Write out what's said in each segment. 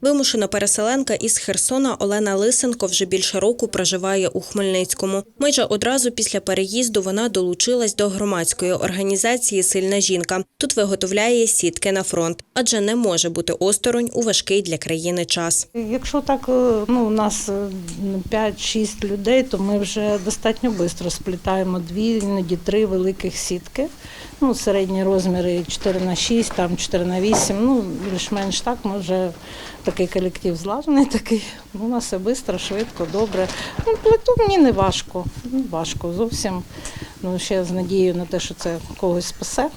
Вимушена переселенка із Херсона Олена Лисенко вже більше року проживає у Хмельницькому. Майже одразу після переїзду вона долучилась до громадської організації Сильна жінка. Тут виготовляє сітки на фронт, адже не може бути осторонь у важкий для країни час. Якщо так, е, ну, у нас е, 5-6 людей, то ми вже достатньо швидко сплітаємо дві, іноді три великих сітки. Ну, середні розміри 4 на 6, там 4 на 8, ну, більш-менш так, ми вже такий колектив злажений такий. Ну, у нас все швидко, швидко, добре. Ну, плиту мені не важко, не важко зовсім. Ну, ще з надією на те, що це когось спасе,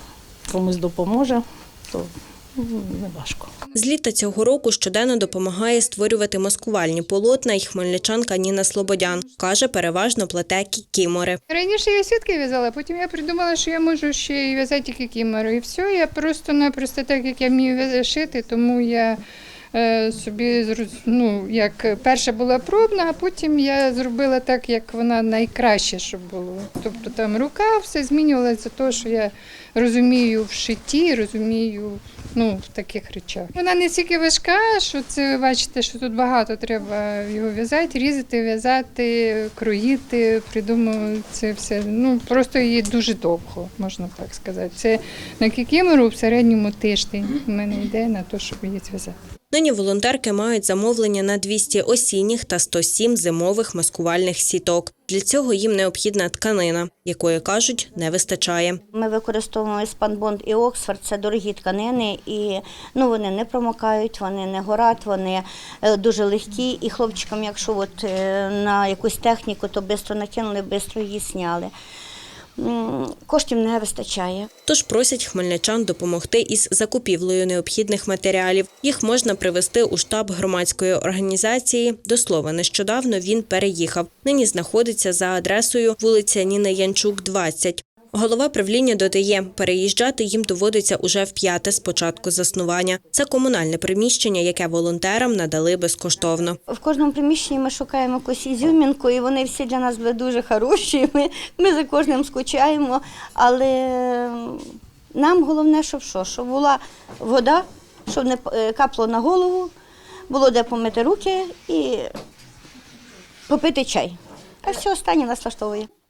комусь допоможе, то ну, не важко. З літа цього року щоденно допомагає створювати маскувальні полотна й хмельничанка Ніна Слободян. Каже, переважно плете кікімори. Раніше я сітки в'язала, потім я придумала, що я можу ще й в'язати тільки кімеру. І все, я просто-напросто так, як я вмію шити, тому я собі зроз- ну, як перша була пробна, а потім я зробила так, як вона найкраще, щоб було. Тобто там рука все змінювалася за що я розумію в шитті, розумію ну, в таких речах. Вона не стільки важка, що це ви бачите, що тут багато треба його в'язати, різати, в'язати, кроїти, придумувати це все. Ну просто її дуже довго, можна так сказати. Це на кікімеру в середньому тиждень в мене йде на те, щоб її зв'язати. Нині волонтерки мають замовлення на 200 осінніх та 107 зимових маскувальних сіток. Для цього їм необхідна тканина, якої кажуть, не вистачає. Ми використовуємо спанбонд і Оксфорд, це дорогі тканини, і ну, вони не промокають, вони не горять, вони е, дуже легкі. І хлопчикам, якщо от, е, на якусь техніку, то швидко накинули, швидко її зняли. Коштів не вистачає. Тож просять хмельничан допомогти із закупівлею необхідних матеріалів. Їх можна привезти у штаб громадської організації. До слова, нещодавно він переїхав. Нині знаходиться за адресою вулиця Ніна Янчук, 20. Голова правління додає, переїжджати їм доводиться уже в п'яте з початку заснування. Це комунальне приміщення, яке волонтерам надали безкоштовно. В кожному приміщенні ми шукаємо якусь ізюмінку, і вони всі для нас були дуже хороші. Ми, ми за кожним скучаємо, але нам головне, щоб що? Щоб була вода, щоб не е, капло на голову, було де помити руки і попити чай. А все останнє нас влаштовує.